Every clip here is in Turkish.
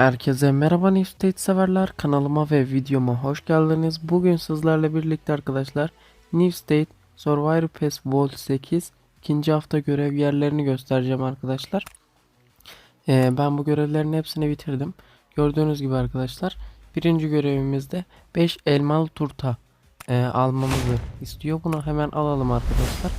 Herkese merhaba New severler kanalıma ve videoma hoş geldiniz. Bugün sizlerle birlikte arkadaşlar New Survivor Pass Vault 8 ikinci hafta görev yerlerini göstereceğim arkadaşlar. Ee, ben bu görevlerin hepsini bitirdim. Gördüğünüz gibi arkadaşlar birinci görevimizde 5 elmalı turta e, almamızı istiyor. Bunu hemen alalım arkadaşlar.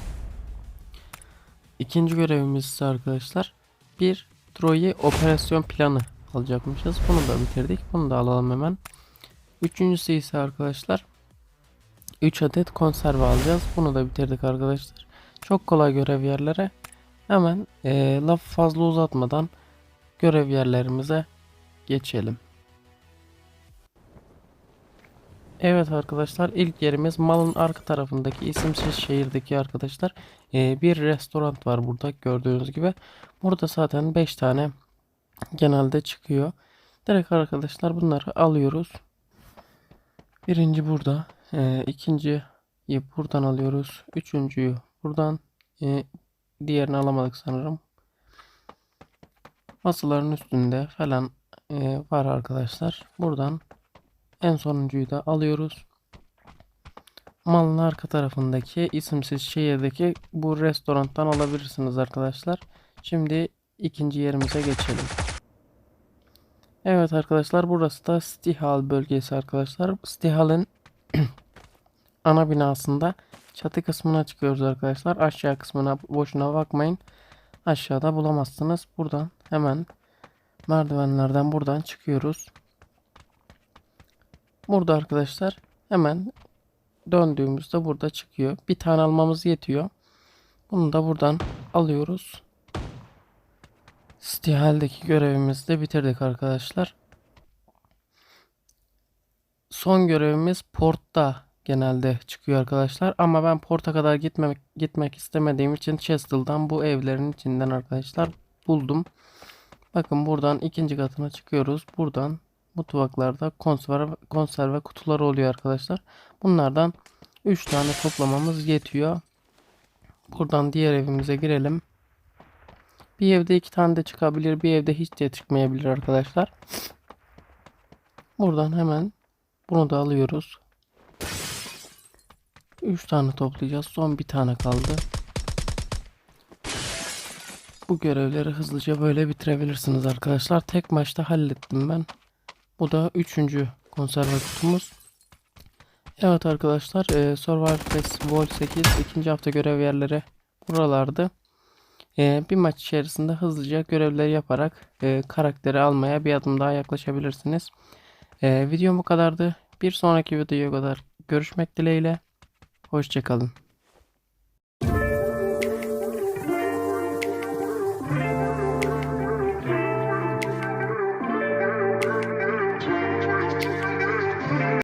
İkinci görevimiz ise arkadaşlar bir Troy'u operasyon planı alacakmışız. Bunu da bitirdik. Bunu da alalım hemen. Üçüncüsü ise arkadaşlar 3 adet konserve alacağız. Bunu da bitirdik arkadaşlar. Çok kolay görev yerlere. Hemen eee laf fazla uzatmadan görev yerlerimize geçelim. Evet arkadaşlar ilk yerimiz malın arka tarafındaki isimsiz şehirdeki arkadaşlar eee, bir restoran var burada gördüğünüz gibi. Burada zaten 5 tane genelde çıkıyor. Direkt arkadaşlar bunları alıyoruz. Birinci burada. Ee, ikinciyi buradan alıyoruz. Üçüncüyü buradan. Ee, diğerini alamadık sanırım. Masaların üstünde falan e, var arkadaşlar. Buradan en sonuncuyu da alıyoruz. Malın arka tarafındaki isimsiz şehirdeki bu restorandan alabilirsiniz arkadaşlar. Şimdi ikinci yerimize geçelim. Evet arkadaşlar burası da Stihal bölgesi arkadaşlar. Stihal'in ana binasında çatı kısmına çıkıyoruz arkadaşlar. Aşağı kısmına boşuna bakmayın. Aşağıda bulamazsınız. Buradan hemen merdivenlerden buradan çıkıyoruz. Burada arkadaşlar hemen döndüğümüzde burada çıkıyor. Bir tane almamız yetiyor. Bunu da buradan alıyoruz. Stihal'deki görevimizi de bitirdik arkadaşlar. Son görevimiz portta genelde çıkıyor arkadaşlar. Ama ben porta kadar gitmemek, gitmek istemediğim için Chester'dan bu evlerin içinden arkadaşlar buldum. Bakın buradan ikinci katına çıkıyoruz. Buradan mutfaklarda konserve, konserve kutuları oluyor arkadaşlar. Bunlardan 3 tane toplamamız yetiyor. Buradan diğer evimize girelim. Bir evde iki tane de çıkabilir. Bir evde hiç de çıkmayabilir arkadaşlar. Buradan hemen bunu da alıyoruz. 3 tane toplayacağız. Son bir tane kaldı. Bu görevleri hızlıca böyle bitirebilirsiniz arkadaşlar. Tek maçta hallettim ben. Bu da 3. konserve kutumuz. Evet arkadaşlar. E, Survivor Pass Vol 8 ikinci hafta görev yerleri buralardı. Ee, bir maç içerisinde hızlıca görevleri yaparak e, karakteri almaya bir adım daha yaklaşabilirsiniz. Ee, videom bu kadardı. Bir sonraki videoya kadar görüşmek dileğiyle. Hoşçakalın.